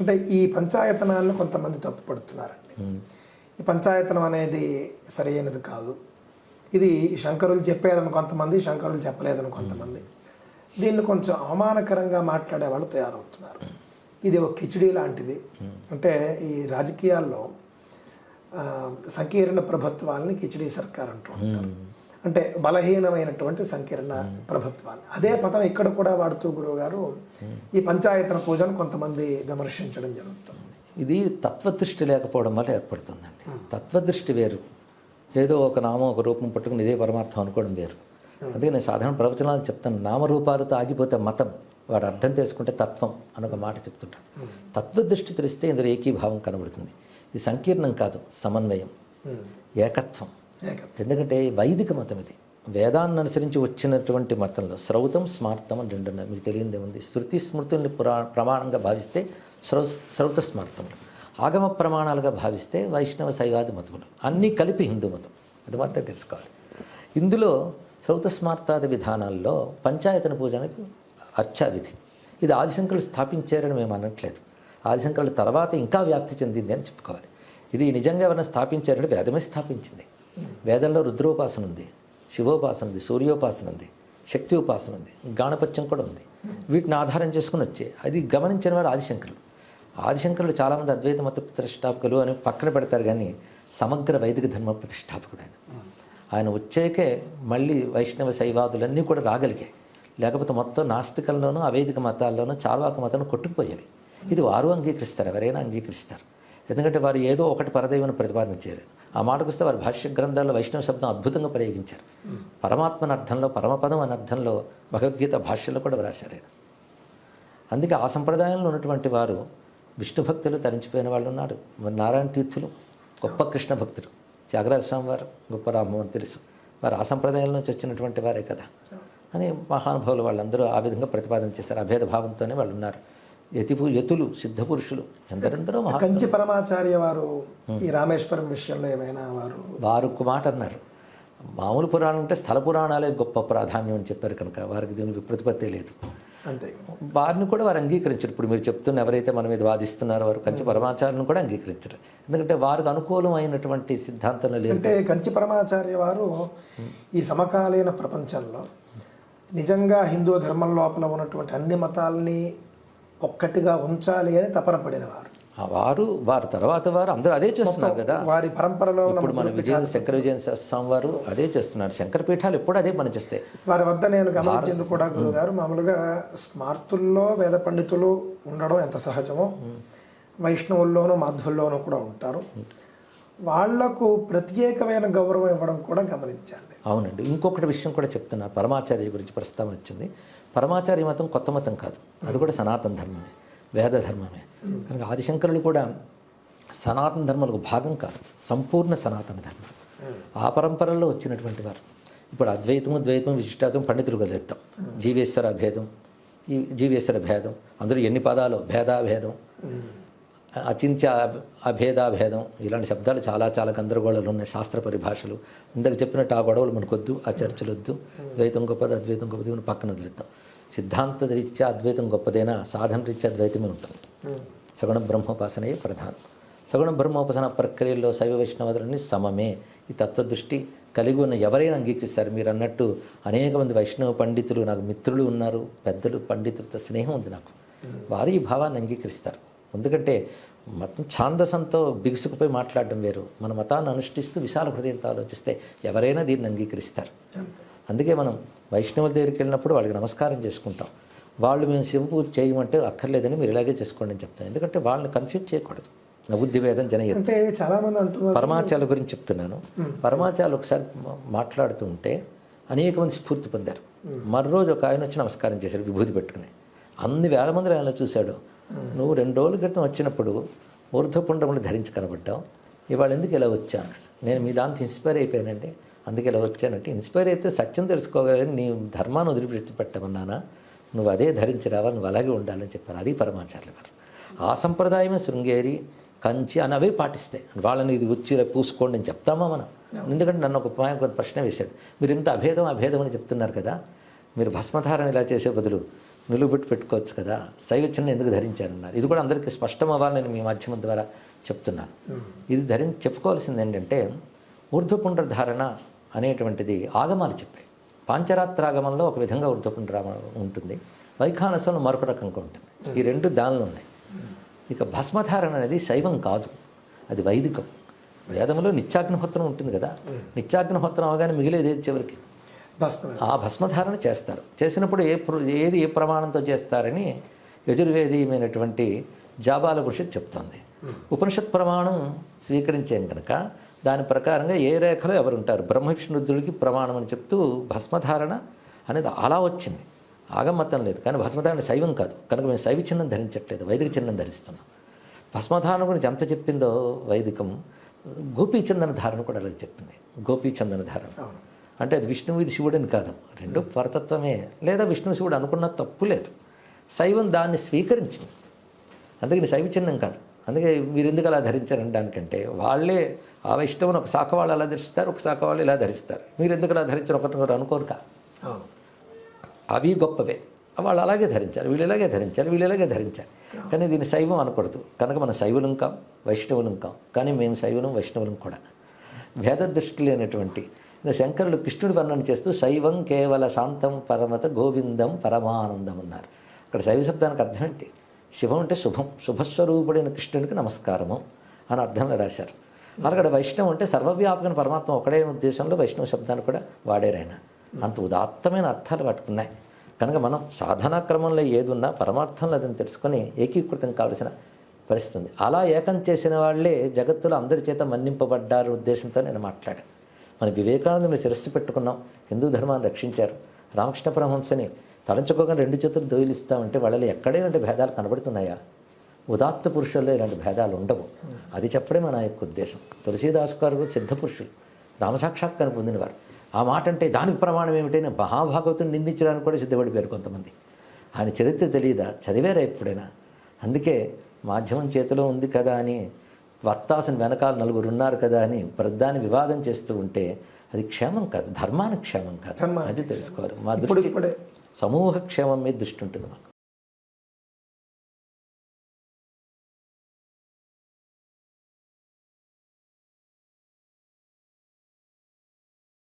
అంటే ఈ పంచాయతనాలను కొంతమంది తప్పుపడుతున్నారండి ఈ పంచాయతనం అనేది సరైనది కాదు. ఇది శంకరులు చెప్పారని కొంతమంది శంకరులు చెప్పలేదని కొంతమంది. దీన్ని కొంచెం అవమానకరంగా మాట్లాడే వాళ్ళు తయారవుతున్నారు. ఇది ఒక కిచిడీ లాంటిది. అంటే ఈ రాజకీయాల్లో సంకీర్ణ ప్రభుత్వాలని కిచిడీ సర్కార్ అంటూ ఉంటారు అంటే బలహీనమైనటువంటి సంకీర్ణ ప్రభుత్వాలు. అదే పదం ఇక్కడ కూడా వాడుతూ గురువు గారు ఈ పంచాయతన పూజను కొంతమంది విమర్శించడం జరుగుతుంది. ఇది తత్వదృష్టి లేకపోవడం వల్ల ఏర్పడుతుందండి. తత్వదృష్టి వేరు. ఏదో ఒక నామం ఒక రూపం పట్టుకుని ఇదే పరమార్థం అనుకోవడం వేరు. అందుకే నేను సాధారణ ప్రవచనాలు చెప్తాను. నామరూపాలతో ఆగిపోతే మతం. వాడు అర్థం చేసుకుంటే తత్వం అని ఒక మాట చెప్తుంటాను తత్వదృష్టి తెలిస్తే ఇందులో ఏకీభావం కనబడుతుంది. ఇది సంకీర్ణం కాదు సమన్వయం. ఏకత్వం. ఎందుకంటే వైదిక మతం ఇది. వేదాన్ని అనుసరించి వచ్చినటువంటి మతంలో శ్రౌతం స్మార్తం అని రెండు ఉన్నాయి. మీకు తెలియదే ఉంది శృతి స్మృతుల్ని పురా ప్రమాణంగా భావిస్తే శ్రౌ శ్రౌత స్మార్థములు ఆగమ ప్రమాణాలుగా భావిస్తే వైష్ణవ శైవాది మతములు. అన్నీ కలిపి హిందూ మతం. అది మాత్రం తెలుసుకోవాలి. ఇందులో శ్రౌత స్మార్తాది విధానాల్లో పంచాయతన పూజ అనేది అర్చా విధి. ఇది ఆదిశంకరులు స్థాపించారని మేము అనట్లేదు. ఆదిశంకరుల తర్వాత ఇంకా వ్యాప్తి చెందింది అని చెప్పుకోవాలి. ఇది నిజంగా ఎవరైనా స్థాపించారంటే వేదమే స్థాపించింది. వేదంలో రుద్రోపాసన ఉంది శివోపాసన ఉంది సూర్యోపాసన ఉంది శక్తి ఉపాసన ఉంది గాణపత్యం కూడా ఉంది. వీటిని ఆధారం చేసుకుని వచ్చే అది గమనించిన వారు ఆదిశంకరులు. ఆదిశంకరులు చాలామంది అద్వైత మత ప్రతిష్టాపకులు అని పక్కన పెడతారు కానీ సమగ్ర వైదిక ధర్మ ప్రతిష్టాపకుడు ఆయన. ఆయన వచ్చాకే మళ్ళీ వైష్ణవ శైవాదులన్నీ కూడా రాగలిగాయి. లేకపోతే మొత్తం నాస్తికల్లోనూ అవేదిక మతాల్లోనూ చార్వాక మతాలను కొట్టుకుపోయేవి. ఇది వారు అంగీకరిస్తారు ఎవరైనా అంగీకరిస్తారు. ఎందుకంటే వారు ఏదో ఒకటి పరదైవను ప్రతిపాదించారు. ఆ మాటకు వస్తే వారి భాష్య గ్రంథాల్లో వైష్ణవ శబ్దం అద్భుతంగా ప్రయోగించారు. పరమాత్మన అర్థంలో పరమపదం అనే అర్థంలో భగవద్గీత భాష్యంలో కూడా వ్రాశారు ఆయన. అందుకే ఆ సంప్రదాయంలో ఉన్నటువంటి వారు విష్ణు భక్తులు తరించిపోయిన వాళ్ళు ఉన్నారు. నారాయణ తీర్థులు గొప్ప కృష్ణ భక్తులు త్యాగరాజ స్వామి వారు గొప్ప రామ్మోహన్ తెలుసు. వారు ఆ సంప్రదాయం నుంచి వచ్చినటువంటి వారే కదా అని మహానుభావులు వాళ్ళందరూ ఆ విధంగా ప్రతిపాదన చేశారు. అభేద భావంతోనే వాళ్ళు ఉన్నారు. యతిపు యతులు సిద్ధపురుషులు ఎందరెందరో కంచి పరమాచార్య వారు ఈ రామేశ్వరం విషయంలో ఏమైనా వారు వారు ఒక మాట అన్నారు. మామూలు పురాణం అంటే స్థల పురాణాలే గొప్ప ప్రాధాన్యం అని చెప్పారు కనుక వారికి దీనికి ప్రతిపత్తి లేదు. అంతే. వారిని కూడా వారు అంగీకరించారు. ఇప్పుడు మీరు చెప్తున్న ఎవరైతే మన మీద వాదిస్తున్నారో వారు కంచి పరమాచార్యను కూడా అంగీకరించారు. ఎందుకంటే వారికి అనుకూలమైనటువంటి సిద్ధాంతంలో లేదు. అంటే కంచి పరమాచార్య వారు ఈ సమకాలీన ప్రపంచంలో నిజంగా హిందూ ధర్మం లోపల ఉన్నటువంటి అన్ని మతాలని ఒక్కటిగా ఉంచాలి అని తపన పడినవారు. ఆ వారు వారు తర్వాత వారు అందరూ అదే చేస్తున్నారు కదా. వారి పరంపరలో ఇప్పుడు మన విజయ శంకర విజయన్ స్వామి వారు అదే చేస్తున్నారు. శంకర పీఠాలు ఎప్పుడు అదే పనిచేస్తాయి. వారి వద్ద నేను గమనించింది కూడా గురుగారు మామూలుగా స్మార్తుల్లో వేద పండితులు ఉండడం ఎంత సహజమో వైష్ణవుల్లోనూ మాధ్వుల్లోనూ కూడా ఉంటారు. వాళ్ళకు ప్రత్యేకమైన గౌరవం ఇవ్వడం కూడా గమనించాను నేను. అవునండి. ఇంకొకటి విషయం కూడా చెప్తున్నా. పరమాచార్య గురించి ప్రస్తావన వచ్చింది. పరమాచార్య మతం కొత్త మతం కాదు. అది కూడా సనాతన ధర్మమే వేద ధర్మమే. కనుక ఆదిశంకరులు కూడా సనాతన ధర్మాలకు భాగం కాదు. సంపూర్ణ సనాతన ధర్మం. ఆ పరంపరలో వచ్చినటువంటి వారు. ఇప్పుడు అద్వైతము ద్వైతం విశిష్టాతం పండితులు కదెత్తాం జీవేశ్వర భేదం ఈ జీవేశ్వర భేదం అందులో ఎన్ని పదాలు భేదాభేదం. అచింత్య అభేదాభేదం ఇలాంటి శబ్దాలు చాలా చాలా గందరగోళాలు ఉన్నాయి. శాస్త్ర పరిభాషలు. ఇందాక చెప్పినట్టు ఆ గొడవలు మనకొద్దు ఆ చర్చలు వద్దు. ద్వైతం గొప్పది అద్వైతం గొప్పది మనం పక్కన వదిలిద్దాం. సిద్ధాంత రీత్యా అద్వైతం గొప్పదైనా? సాధన రీత్యా అద్వైతమే ఉంటుంది. సగుణ బ్రహ్మోపాసనయే ప్రధానం. సగుణ బ్రహ్మోపాసన ప్రక్రియల్లో శైవ వైష్ణవులన్నీ సమమే. ఈ తత్వదృష్టి కలిగి ఉన్న ఎవరైనా అంగీకరిస్తారు. మీరు అన్నట్టు అనేక మంది వైష్ణవ పండితులు నాకు మిత్రులు ఉన్నారు. పెద్దలు పండితులతో స్నేహం ఉంది నాకు. వారు ఈ భావాన్ని అంగీకరిస్తారు. ఎందుకంటే మతం ఛాందసంతో బిగుసుకుపోయి మాట్లాడడం వేరు. మన మతాన్ని అనుష్ఠిస్తూ విశాల హృదయంతో ఆలోచిస్తే ఎవరైనా దీన్ని అంగీకరిస్తారు. అందుకే మనం వైష్ణవుల దగ్గరికి వెళ్ళినప్పుడు వాళ్ళకి నమస్కారం చేసుకుంటాం. వాళ్ళు మేము శివ పూజ చేయమంటే అక్కర్లేదని మీరు ఇలాగే చేసుకోండి అని చెప్తాం ఎందుకంటే వాళ్ళని కన్ఫ్యూజ్ చేయకూడదు. నబుద్ధి వేదం జనయ అంటే చాలా మంది అంటున్నారు. పరమాచార్య గురించి చెప్తున్నాను. పరమాచార్యులు ఒకసారి మాట్లాడుతూ ఉంటే అనేక మంది స్ఫూర్తి పొందారు. మరో రోజు ఒక ఆయన వచ్చి నమస్కారం చేశాడు విభూతి పెట్టుకుని. అన్ని వేల మంది ఆయన చూశాడు. నువ్వు రెండు రోజుల క్రితం వచ్చినప్పుడు ఊర్ధ్వపుండ్రములు ధరించి కనబడ్డావు ఇవాళ ఎందుకు ఇలా వచ్చాను నేను మీ దాంతో ఇన్స్పైర్ అయిపోయానండి. అందుకే ఇలా వచ్చానంటే ఇన్స్పైర్ అయితే సత్యం తెలుసుకోగలని నీ ధర్మాన్ని వదిలిపెట్టి పెట్టమన్నానా? నువ్వు అదే ధరించి రావాలి నువ్వు అలాగే ఉండాలని చెప్పారు. అది పరమాచార్యుల వారు ఆ సంప్రదాయమే శృంగేరి కంచి అని అవే పాటిస్తాయి. వాళ్ళని ఇది వచ్చి రేపు పూసుకోండి అని చెప్తామా మనం? ఎందుకంటే నన్ను ఒక ప్రశ్న వేశాడు. మీరు ఇంత అభేదం అభేదం అని చెప్తున్నారు కదా? మీరు భస్మధారణ ఇలా చేసే బదులు నిలువబెట్టి పెట్టుకోవచ్చు కదా. శైవ చిహ్నం ఎందుకు ధరించారన్నారు. ఇది కూడా అందరికీ స్పష్టం అవ్వాలని మీ మాధ్యమం ద్వారా చెప్తున్నాను. ఇది ధరించి చెప్పుకోవాల్సింది ఏంటంటే ఊర్ధ్వపుండ్ర ధారణ అనేటువంటిది ఆగమాలు చెప్పాయి పాంచరాత్రాగమంలో ఒక విధంగా ఊర్ధ్వపుండ్ర ఉంటుంది. వైఖానసంలో మరొక రకంగా ఉంటుంది. ఈ రెండు దానిలో ఉన్నాయి. ఇక భస్మధారణ అనేది శైవం కాదు. అది వైదికం. వేదంలో నిత్యాగ్నిహోత్రం ఉంటుంది కదా. నిత్యాగ్నిహోత్రం అవగానే మిగిలేది చివరికి? ఆ భస్మధారణ చేస్తారు. చేసినప్పుడు ఏ ఏది ఏ ప్రమాణంతో చేస్తారని యజుర్వేదీయమైనటువంటి జాబాల గురించి చెప్తోంది. ఉపనిషత్ ప్రమాణం స్వీకరించాం కనుక దాని ప్రకారంగా ఏ రేఖలో ఎవరు ఉంటారు బ్రహ్మ విష్ణురుద్రుడికి ప్రమాణం అని చెప్తూ భస్మధారణ అనేది అలా వచ్చింది. ఆగమతం లేదు. కానీ భస్మధారణ శైవం కాదు. కనుక మేము శైవ చిహ్నం ధరించట్లేదు. వైదిక చిహ్నం ధరిస్తున్నాం. భస్మధారణ గురించి ఎంత చెప్పిందో వైదికం గోపీచందన ధారణ కూడా అలాగే చెప్పింది. గోపీచందన ధారణ. అంటే అది విష్ణువు ఇది శివుడని కాదు. రెండు పరతత్వమే. లేదా విష్ణు శివుడు అనుకున్న తప్పు లేదు. శైవం దాన్ని స్వీకరించింది. అందుకని శైవ చిహ్నం కాదు. అందుకే మీరు ఎందుకు అలా ధరించారని దానికంటే వాళ్ళే ఆ వైష్ణవుని ఒక శాఖ వాళ్ళు అలా ధరిస్తారు ఒక శాఖ వాళ్ళు ఇలా ధరిస్తారు. మీరు ఎందుకు అలా ధరించారు ఒకరినొకరు అనుకోరు కా? అవి గొప్పవే. వాళ్ళు అలాగే ధరించాలి వీళ్ళు ఇలాగే ధరించాలి వీళ్ళు ఇలాగే ధరించాలి కానీ దీన్ని శైవం అనకూడదు. కనుక మనం శైవులం కాం వైష్ణవులం కాం. కానీ మేము శైవులం వైష్ణవులం కూడా. భేద దృష్టి లేనటువంటి శంకరుడు కృష్ణుడి వర్ణన చేస్తూ శైవం కేవల శాంతం పరమత గోవిందం పరమానందం అన్నారు అక్కడ శైవ శబ్దానికి అర్థం ఏంటి? శివం అంటే శుభం శుభస్వరూపుడైన కృష్ణునికి నమస్కారము అని అర్థంలో రాశారు. అక్కడ వైష్ణవం అంటే సర్వవ్యాపకమైన పరమాత్మ ఒకడే ఉద్దేశంలో వైష్ణవ శబ్దాన్ని కూడా వాడారైనా అంత ఉదాత్తమైన అర్థాలు పట్టుకున్నాయి కనుక మనం సాధనా క్రమంలో ఏది ఉన్నా పరమార్థంలో అదని తెలుసుకొని ఏకీకృతం కావలసిన పరిస్థితి అలా ఏకం చేసిన వాళ్ళే జగత్తులో అందరి చేత మన్నింపబడ్డారు ఉద్దేశంతో నేను మాట్లాడాను. మన వివేకానందుని శిరస్సు పెట్టుకున్నాం. హిందూ ధర్మాన్ని రక్షించారు. రామకృష్ణ పరమహంసని తలంచుకోగానే రెండు చేతులు దోయిలిస్తామంటే వాళ్ళలో ఎక్కడైనా భేదాలు కనబడుతున్నాయా? ఉదాత్త పురుషుల్లో ఇలాంటి భేదాలు ఉండవు. అది చెప్పడమే మన యొక్క ఉద్దేశం. తులసీదాస్ గారు సిద్ధ పురుషులు. రామసాక్షాత్కారం పొందినవారు. ఆ మాట అంటే దానికి ప్రమాణం ఏమిటైనా మహాభాగవతుని నిందించడానికి కూడా సిద్ధపడిపోయారు కొంతమంది. ఆయన చరిత్ర తెలియదా? చదివారా ఎప్పుడైనా? అందుకే మాధ్యమం చేతిలో ఉంది కదా అని వత్తాసుని వెనకాల నలుగురు ఉన్నారు కదా అని ప్రధాని వివాదం చేస్తూ ఉంటే అది క్షేమం కాదు ధర్మానికి క్షేమం కాదు. అది తెలుసుకోవాలి. మా దృష్టి సమూహ క్షేమం మీద దృష్టి ఉంటుంది మాకు.